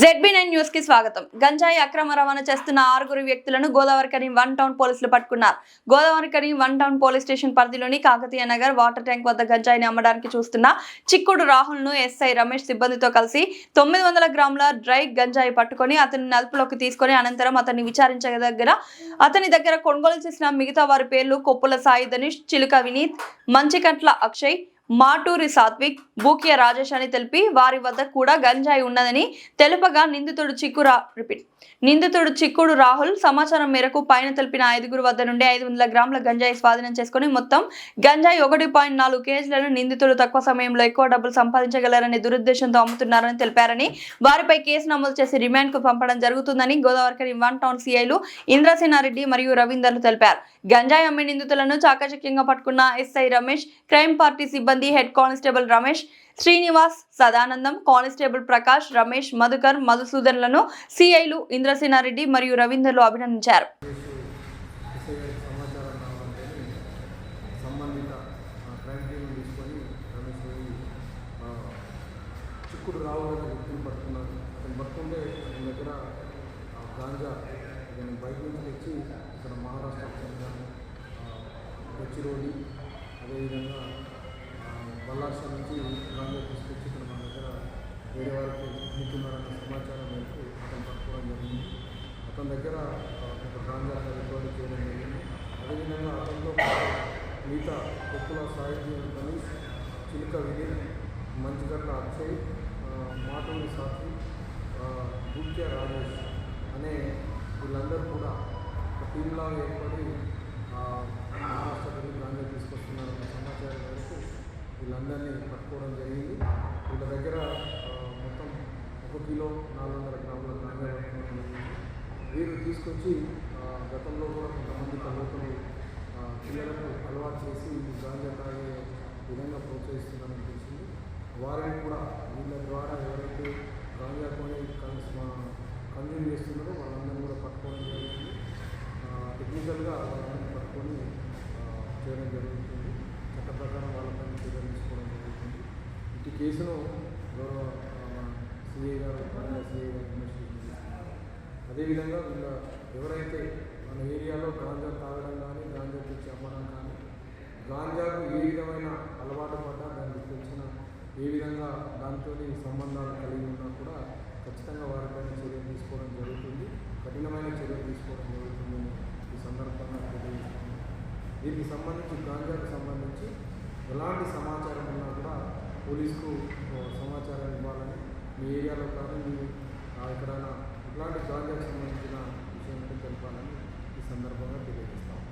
ZB nine న్యూస్కి స్వాగతం. గంజాయి అక్రమ రవాణా చేస్తున్న ఆరుగురు వ్యక్తులను గోదావరి కరీం వన్ టౌన్ పోలీసులు పట్టుకున్నారు. Godavari Karim one town police station పరిధిలోని కాకతీయ నగర్ వాటర్ ట్యాంక్ వద్ద గంజాయిని అమ్మడానికి చూస్తున్న చిక్కుడు రాహుల్ను ఎస్ఐ రమేష్ సిబ్బందితో కలిసి తొమ్మిది వందల గ్రాముల డ్రై గంజాయి పట్టుకొని అతన్ని నలుపులోకి తీసుకొని అనంతరం అతన్ని విచారించదగ్గర అతని దగ్గర కొనుగోలు చేసిన మిగతా వారి పేర్లు కొప్పుల సాయి ధనుష్ చిలుక వినీత్ మంచికట్ల అక్షయ్ మాటూరి సాత్విక్ బూకియ రాజేష్ అని తెలిపి వారి వద్ద కూడా గంజాయి ఉన్నదని తెలుపగా నిందితుడు చిక్కురా రిపీట్. నిందితుడు చిక్కుడు రాహుల్ సమాచారం మేరకు పైన తెలిపిన ఐదుగురు వద్ద నుండి ఐదు వందల గ్రాముల గంజాయి స్వాధీనం చేసుకుని మొత్తం గంజాయి ఒకటి పాయింట్ నాలుగు కేజీలను నిందితుడు తక్కువ సమయంలో ఎక్కువ డబ్బులు సంపాదించగలరనే దురుద్దేశంతో అమ్ముతున్నారని తెలిపారని వారిపై కేసు నమోదు చేసి రిమాండ్కు పంపడం జరుగుతుందని గోదావరి వన్ టౌన్ సిఐలు ఇంద్రసేనారెడ్డి మరియు రవీందర్లు తెలిపారు. గంజాయి అమ్మే నిందితులను చాకచక్యంగా పట్టుకున్న ఎస్ఐ రమేష్ క్రైమ్ పార్టీ సిబ్బంది head constable Ramesh Srinivas Sadanandam constable Prakash Ramesh Madhukar మధుసూదన్లను సిఐలు ఇంద్రసేనారెడ్డి మరియు రవీందర్లు అభినందించారు. చిక్కుడు రావాలని సంబంధిత ఆ, వ్యక్తిని పట్టుకున్నాడు అతను పట్టుకుంటే అతని దగ్గర గాంజా ఇతను బయట నుంచి తెచ్చి ఇక్కడ మహారాష్ట్రకు చెందిన గచ్చిరోడి అదేవిధంగా ఆ, నుంచి గాంధీ తీసుకొచ్చి ఇక్కడ మన దగ్గర వేరే వారికి అమ్ముతున్నారన్న సమాచారం మేరకు అతను పట్టుకోవడం జరిగింది. అతని దగ్గర ఒక గాంజా రికార్డు చేయడం జరిగింది. అదేవిధంగా అతనితో మిగతా కొప్పుల సాహిత్యం గణేష్ చిలుక వినయ్ మంచిగట్ల అక్షయ్ ఆ, మాటూరి సాక్షి ముఖ్య రాజేష్ అనే వీళ్ళందరూ కూడా టీంలాగా ఏర్పడి ఆ, మహారాష్ట్ర వెళ్ళి గాంజా తీసుకొస్తున్నారన్న సమాచారం మేరకు వీళ్ళందరినీ పట్టుకోవడం జరిగింది వీళ్ళ దగ్గర ఆ, మొత్తం ఒక కిలో నాలుగు వందల గ్రాముల ధాన్యాలు వీరు తీసుకొచ్చి గతంలో కూడా కొంతమంది కలవతలు పిల్లలకు అలవాటు చేసి గాంజా తాగే విధంగా ప్రోత్సహిస్తున్నారని తెలిసింది వారిని కూడా వీళ్ళ ద్వారా ఎవరైతే గాంజా కొని కన్జ్యూమ్ చేస్తున్నారో వాళ్ళందరినీ కూడా పట్టుకోవడం జరుగుతుంది. టెక్నికల్గా వాళ్ళందరినీ పట్టుకొని చేయడం జరుగుతుంది. చట్ట ప్రకారం వాళ్ళపైన చర్యలు తీసుకోవడం జరుగుతుంది. ఇటు కేసును గౌరవ సిఐ గారు సిఐ గారు ఇన్వెస్టిగేషన్ అదేవిధంగా వీళ్ళ ఎవరైతే మన ఏరియాలో గాంజా తాగడం కానీ గాంజా తెచ్చి అమ్మడం కానీ గాంజాకు ఏ విధమైన అలవాటు పడ్డా దానికి తెలిసిన ఏ విధంగా దాంతో సంబంధాలు కలిగి ఉన్నా కూడా ఖచ్చితంగా వారిపైన చర్యలు తీసుకోవడం జరుగుతుంది. కఠినమైన చర్యలు తీసుకోవడం జరుగుతుందని ఈ సందర్భంగా తెలియజేస్తున్నాను. దీనికి సంబంధించి గాంజాకు సంబంధించి ఎలాంటి సమాచారం ఉన్నా కూడా పోలీసుకు సమాచారం ఇవ్వాలని మీ ఏరియాలో కానీ మీ ఎక్కడైనా ఇట్లాంటి గాంజాకు సంబంధించిన విషయం తెలపాలని ఈ సందర్భంగా తెలియజేస్తాము.